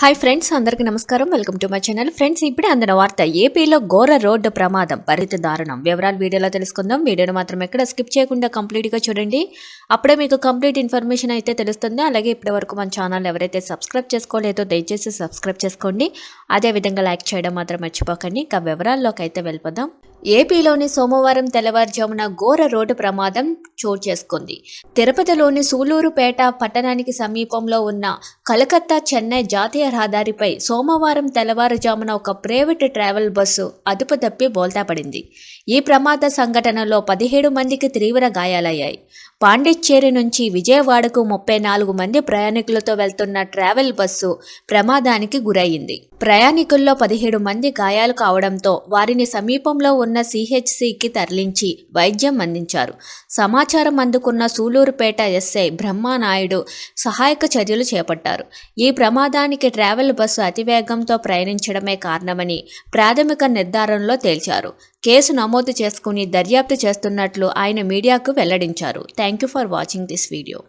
Hi friends అందరికీ నమస్కారం. Welcome to my channel friends ఇప్పుడే అందిన వార్త ఏపీలో ఘోర రోడ్డు ప్రమాదం. పరిధి దారుణం. వివరాలు వీడియోలో తెలుసుకుందాం. వీడియోను మాత్రం ఎక్కడ స్కిప్ చేయకుండా కంప్లీట్గా చూడండి. అప్పుడే మీకు కంప్లీట్ ఇన్ఫర్మేషన్ అయితే తెలుస్తుంది. అలాగే ఇప్పటి వరకు మన ఛానల్ ఎవరైతే సబ్స్క్రైబ్ చేసుకోలేదో దయచేసి సబ్స్క్రైబ్ చేసుకోండి. అదేవిధంగా లైక్ చేయడం మాత్రం మర్చిపోకండి. ఇంకా వివరాల్లోకి అయితే వెళ్ళిపోదాం. ఏపీలోని సోమవారం తెల్లవారుజామున ఘోర రోడ్డు ప్రమాదం చోటు చేసుకుంది. తిరుపతిలోని సూలూరుపేట పట్టణానికి సమీపంలో ఉన్న కలకత్తా చెన్నై జాతీయ రహదారిపై సోమవారం తెల్లవారుజామున ఒక ప్రైవేట్ ట్రావెల్ బస్సు అదుపు తప్పి బోల్తా పడింది. ఈ ప్రమాద సంఘటనలో పదిహేడు మందికి తీవ్ర గాయాలయ్యాయి. పాండిచ్చేరి నుంచి విజయవాడకు ముప్పై నాలుగు మంది ప్రయాణికులతో వెళ్తున్న ట్రావెల్ బస్సు ప్రమాదానికి గురయ్యింది. ప్రయాణికుల్లో పదిహేడు మంది గాయాలు కావడంతో వారిని సమీపంలో ఉన్న సిహెచ్సికి తరలించి వైద్యం అందించారు. సమాచారం అందుకున్న సూలూరుపేట ఎస్ఐ బ్రహ్మానాయుడు సహాయక చర్యలు చేపట్టారు. ఈ ప్రమాదానికి ట్రావెల్ బస్సు అతివేగంతో ప్రయాణించడమే కారణమని ప్రాథమిక నిర్ధారణలో తేల్చారు. కేసు నమోదు చేసుకుని దర్యాప్తు చేస్తున్నట్లు ఆయన మీడియాకు వెల్లడించారు. Thank you for watching this video.